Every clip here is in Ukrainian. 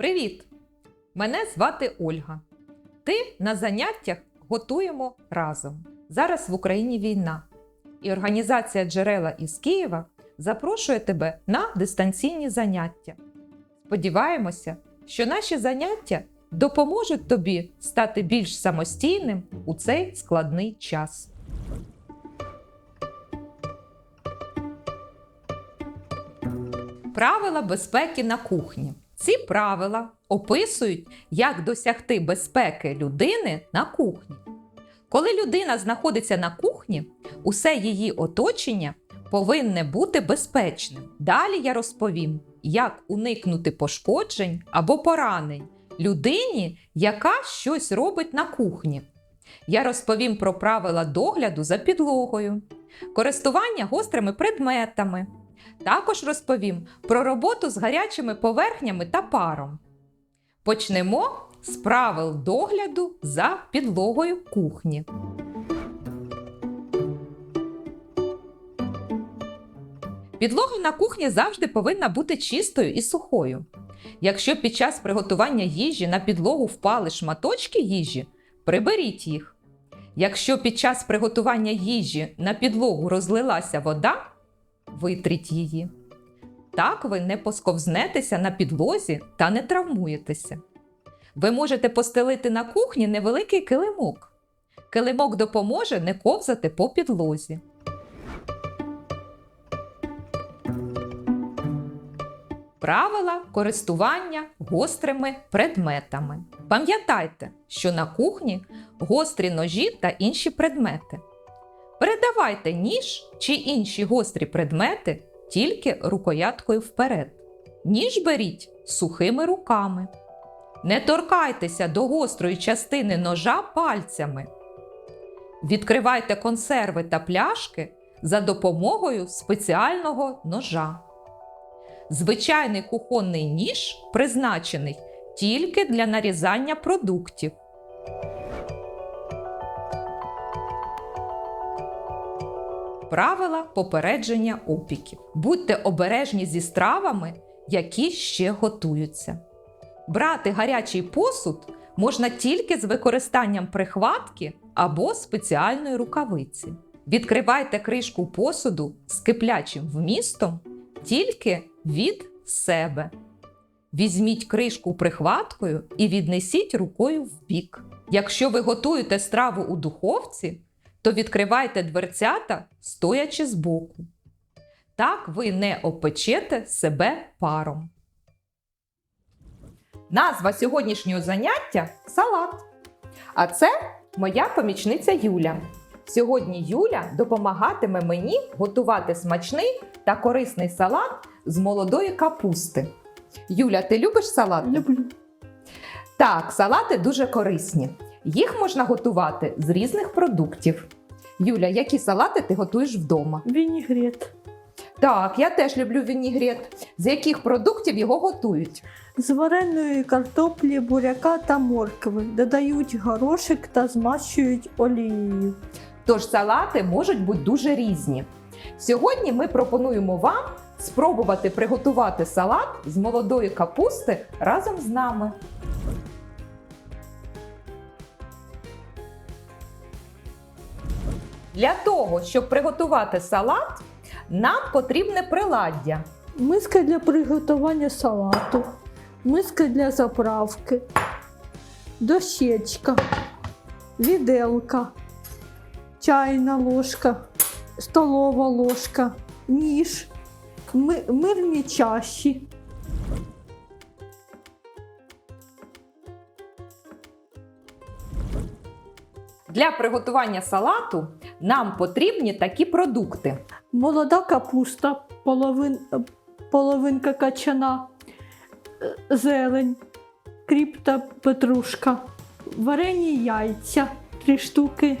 Привіт! Мене звати Ольга. Ти на заняттях готуємо разом. Зараз в Україні війна, і організація Джерела із Києва запрошує тебе на дистанційні заняття. Сподіваємося, що наші заняття допоможуть тобі стати більш самостійним у цей складний час. Правила безпеки на кухні. Ці правила описують, як досягти безпеки людини на кухні. Коли людина знаходиться на кухні, усе її оточення повинне бути безпечним. Далі я розповім, як уникнути пошкоджень або поранень людині, яка щось робить на кухні. Я розповім про правила догляду за підлогою, користування гострими предметами. Також розповім про роботу з гарячими поверхнями та паром. Почнемо з правил догляду за підлогою кухні. Підлога на кухні завжди повинна бути чистою і сухою. Якщо під час приготування їжі на підлогу впали шматочки їжі, приберіть їх. Якщо під час приготування їжі на підлогу розлилася вода, витріть її. Так ви не посковзнетеся на підлозі та не травмуєтеся. Ви можете постелити на кухні невеликий килимок. Килимок допоможе не ковзати по підлозі. Правила користування гострими предметами. Пам'ятайте, що на кухні гострі ножі та інші предмети. Передавайте ніж чи інші гострі предмети тільки рукояткою вперед. Ніж беріть сухими руками. Не торкайтеся до гострої частини ножа пальцями. Відкривайте консерви та пляшки за допомогою спеціального ножа. Звичайний кухонний ніж призначений тільки для нарізання продуктів. Правила попередження опіків. Будьте обережні зі стравами, які ще готуються. Брати гарячий посуд можна тільки з використанням прихватки або спеціальної рукавиці. Відкривайте кришку посуду з киплячим вмістом тільки від себе. Візьміть кришку прихваткою і віднесіть рукою в бік. Якщо ви готуєте страву у духовці, то відкривайте дверцята, стоячи збоку. Так ви не опечете себе паром. Назва сьогоднішнього заняття салат. А це моя помічниця Юля. Сьогодні Юля допомагатиме мені готувати смачний та корисний салат з молодої капусти. Юля, ти любиш салат? Люблю. Так, салати дуже корисні. Їх можна готувати з різних продуктів. Юля, які салати ти готуєш вдома? Вінігрет. Так, я теж люблю вінігрет. З яких продуктів його готують? З вареної картоплі, буряка та моркви. Додають горошик та змащують олією. Тож салати можуть бути дуже різні. Сьогодні ми пропонуємо вам спробувати приготувати салат з молодої капусти разом з нами. Для того, щоб приготувати салат, нам потрібне приладдя. Миска для приготування салату. Миска для заправки. Дощечка. Віделка. Чайна ложка. Столова ложка. Ніж. Ми- мирні чаші. Для приготування салату нам потрібні такі продукти: Молода капуста, половин, половинка качана, е, зелень, кріп та петрушка, варені яйця, три штуки,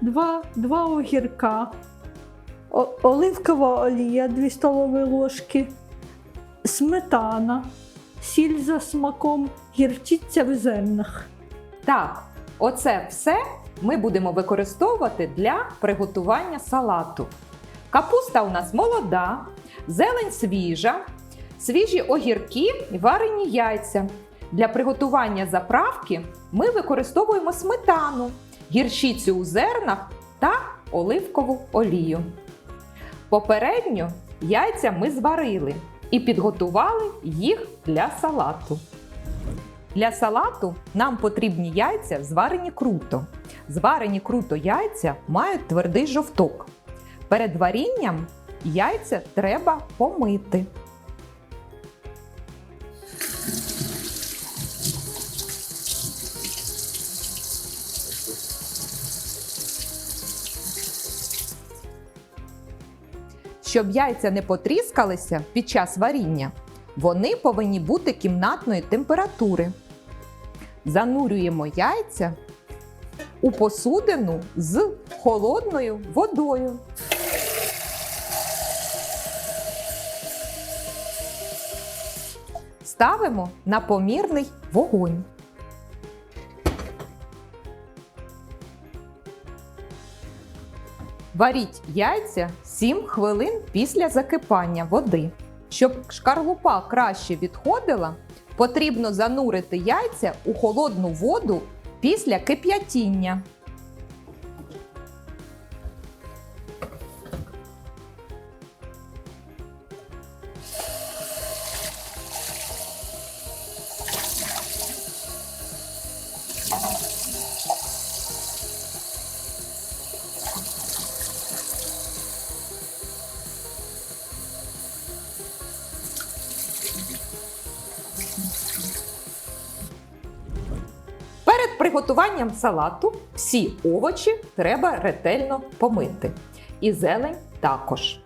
два, два огірка, оливкова олія, 2 столові ложки, сметана, сіль за смаком, гірчиця в зернах. Так, оце все ми будемо використовувати для приготування салату. Капуста у нас молода, зелень свіжа, свіжі огірки варені яйця. Для приготування заправки ми використовуємо сметану, гірчицю у зернах та оливкову олію. Попередньо яйця ми зварили і підготували їх для салату. Для салату нам потрібні яйця зварені круто. Зварені круто яйця мають твердий жовток. Перед варінням яйця треба помити. Щоб яйця не потріскалися під час варіння, вони повинні бути кімнатної температури. Занурюємо яйця у посудину з холодною водою. Ставимо на помірний вогонь. Варіть яйця 7 хвилин після закипання води. Щоб шкарлупа краще відходила, потрібно занурити яйця у холодну воду після кип'ятіння. Приготуванням салату всі овочі треба ретельно помити. І зелень також.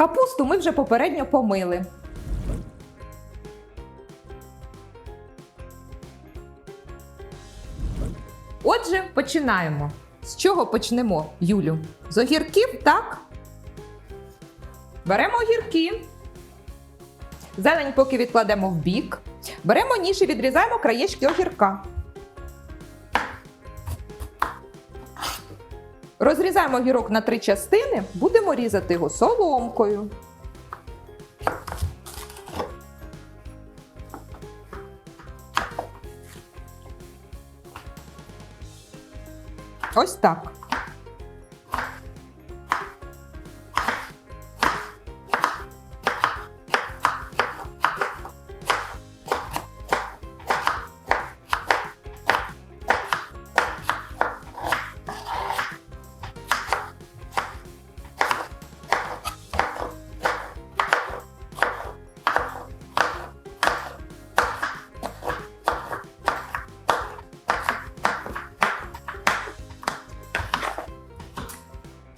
Капусту ми вже попередньо помили. Отже, починаємо. З чого почнемо, Юлю? З огірків, так? Беремо огірки. Зелень поки відкладемо в бік. Беремо ніж і відрізаємо краєчки огірка. Розрізаємо огірок на три частини, будемо різати його соломкою. Ось так.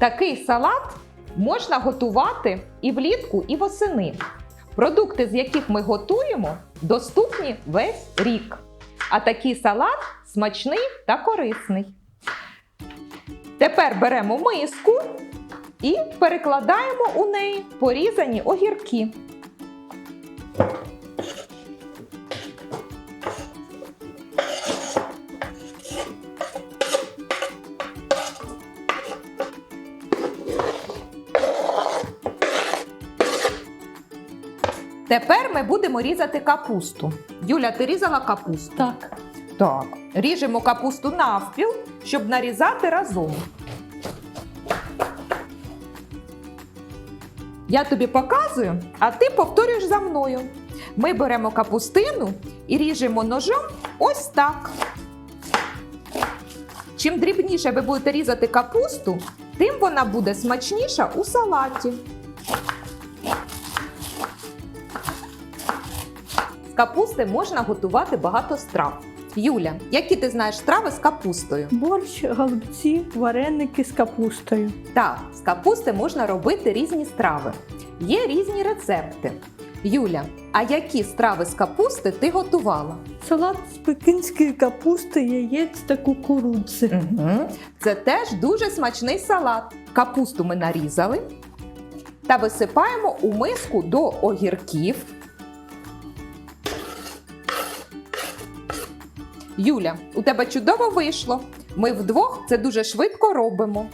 Такий салат можна готувати і влітку, і восени. Продукти, з яких ми готуємо, доступні весь рік. А такий салат смачний та корисний. Тепер беремо миску і перекладаємо у неї порізані огірки. Тепер ми будемо різати капусту. Юля, ти різала капусту? Так. Так. Ріжемо капусту навпіл, щоб нарізати разом. Я тобі показую, а ти повторюєш за мною. Ми беремо капустину і ріжемо ножом ось так. Чим дрібніше ви будете різати капусту, тим вона буде смачніша у салаті. З капусти можна готувати багато страв. Юля, які ти знаєш страви з капустою? Борщ, голубці, вареники з капустою. Так, з капусти можна робити різні страви. Є різні рецепти. Юля, А які страви з капусти ти готувала? Салат з пекінської капусти, яєць та кукурудзи. Угу. Це теж дуже смачний салат. Капусту ми нарізали та висипаємо у миску до огірків. Юля, у тебе чудово вийшло. Ми вдвох це дуже швидко робимо.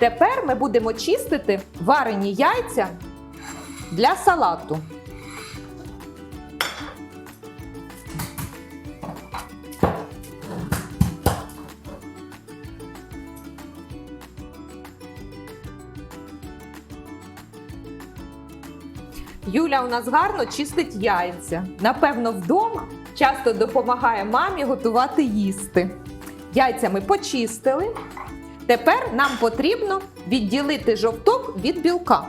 Тепер ми будемо чистити варені яйця для салату. Юля у нас гарно чистить яйця. Напевно, вдома часто допомагає мамі готувати їсти. Яйця ми почистили. Тепер нам потрібно відділити жовток від білка.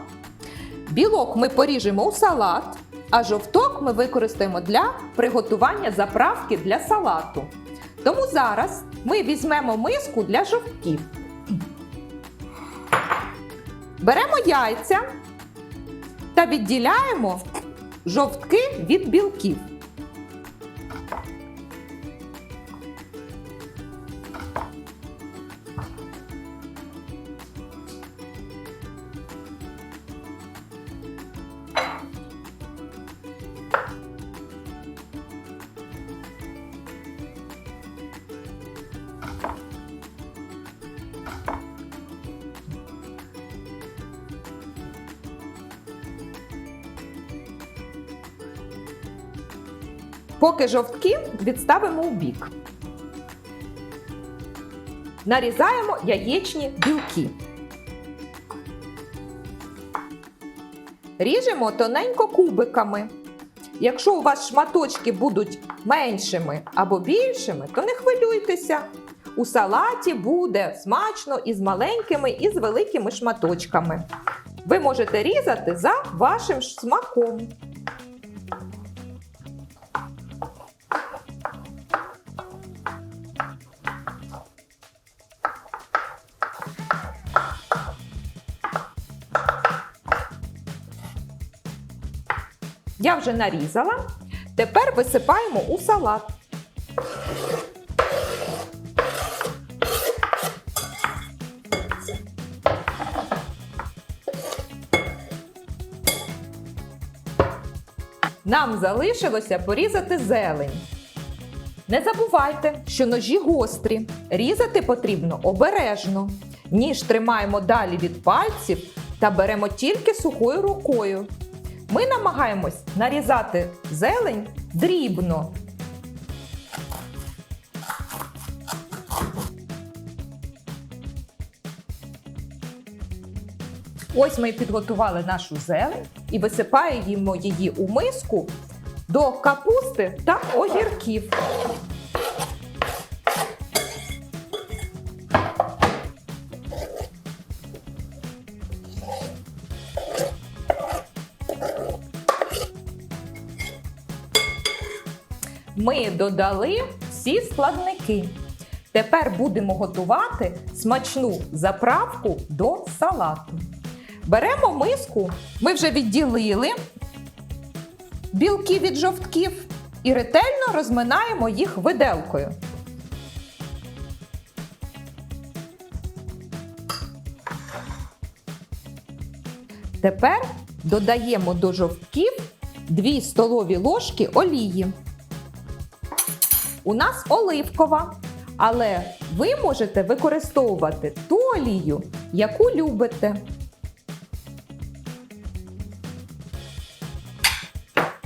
Білок ми поріжемо у салат, а жовток ми використаємо для приготування заправки для салату. Тому зараз ми візьмемо миску для жовтків. Беремо яйця та відділяємо жовтки від білків. Поки жовтки відставимо у бік. Нарізаємо яєчні білки. Ріжемо тоненько кубиками. Якщо у вас шматочки будуть меншими або більшими, то не хвилюйтеся. У салаті буде смачно і з маленькими, і з великими шматочками. Ви можете різати за вашим смаком. Я вже нарізала. Тепер висипаємо у салат. Нам залишилося порізати зелень. Не забувайте, що ножі гострі. Різати потрібно обережно. Ніж тримаємо далі від пальців та беремо тільки сухою рукою. Ми намагаємось нарізати зелень дрібно. Ось ми підготували нашу зелень і висипаємо її у миску до капусти та огірків. Ми додали всі складники. Тепер будемо готувати смачну заправку до салату. Беремо миску, ми вже відділили білки від жовтків і ретельно розминаємо їх виделкою. Тепер додаємо до жовтків 2 столові ложки олії. У нас оливкова, але ви можете використовувати ту олію, яку любите.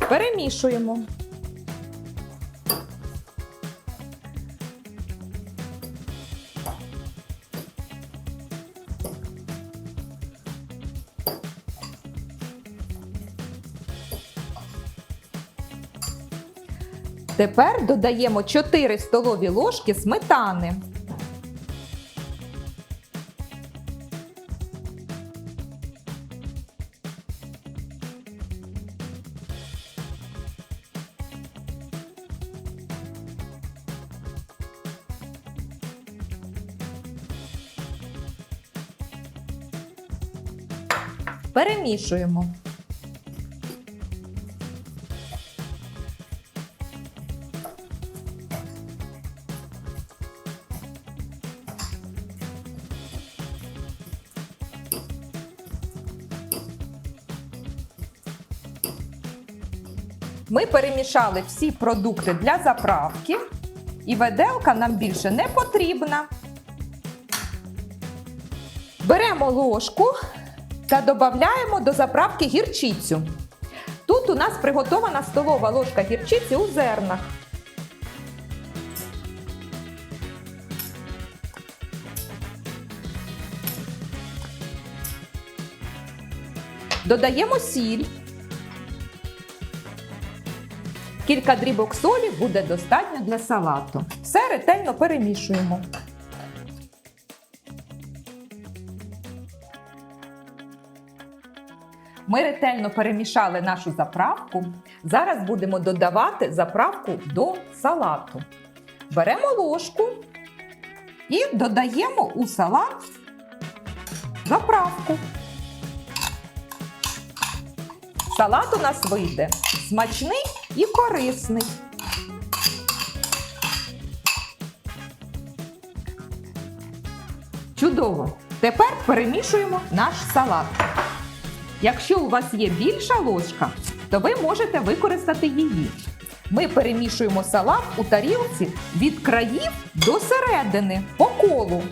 Перемішуємо. Тепер додаємо 4 столові ложки сметани. Перемішуємо. Ми перемішали всі продукти для заправки, і веделка нам більше не потрібна. Беремо ложку та додаємо до заправки гірчицю. Тут у нас приготована столова ложка гірчиці у зернах. Додаємо сіль. Кілька дрібок солі буде достатньо для салату. Все ретельно перемішуємо. Ми ретельно перемішали нашу заправку. Зараз будемо додавати заправку до салату. Беремо ложку і додаємо у салат заправку. Салат у нас вийде смачний і корисний. Чудово! Тепер перемішуємо наш салат. Якщо у вас є більша ложка, то ви можете використати її. Ми перемішуємо салат у тарілці від країв до середини по колу.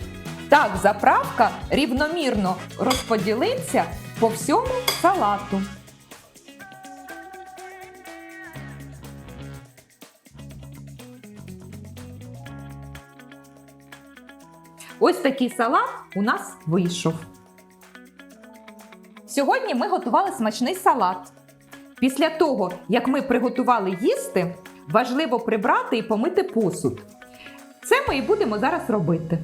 Так заправка рівномірно розподілиться по всьому салату. Ось такий салат у нас вийшов. Сьогодні ми готували смачний салат. Після того, як ми приготували їсти, важливо прибрати і помити посуд. Це ми і будемо зараз робити.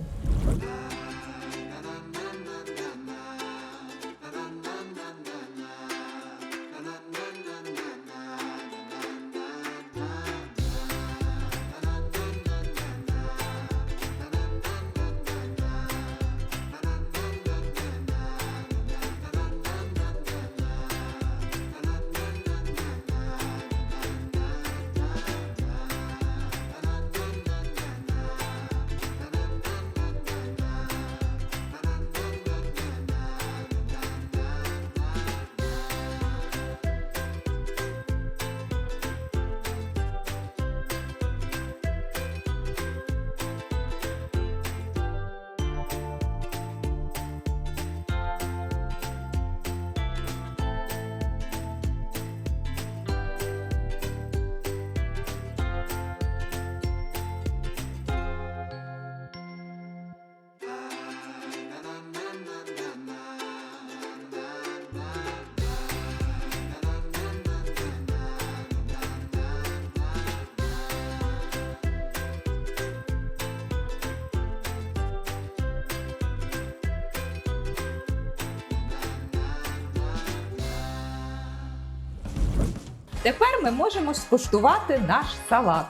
Тепер ми можемо скуштувати наш салат.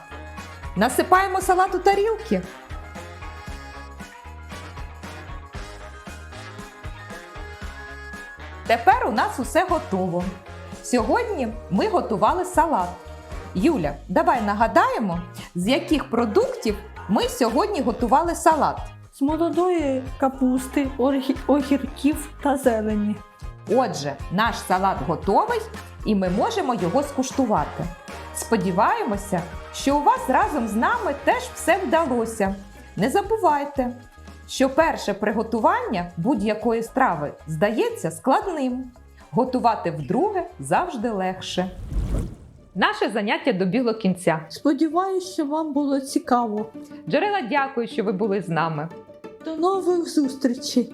Насипаємо салат у тарілки. Тепер у нас усе готово. Сьогодні ми готували салат. Юля, давай нагадаємо, з яких продуктів ми сьогодні готували салат. З молодої капусти, огірків та зелені. Отже, наш салат готовий і ми можемо його скуштувати. Сподіваємося, що у вас разом з нами теж все вдалося. Не забувайте, що перше приготування будь-якої страви здається складним. Готувати вдруге завжди легше. Наше заняття добігло кінця. Сподіваюсь, що вам було цікаво. Джерела, дякую, що ви були з нами. До нових зустрічей!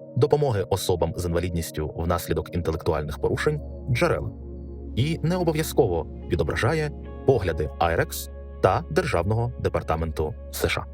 допомоги особам з інвалідністю внаслідок інтелектуальних порушень джерела і не обов'язково відображає погляди IREX та Державного департаменту США.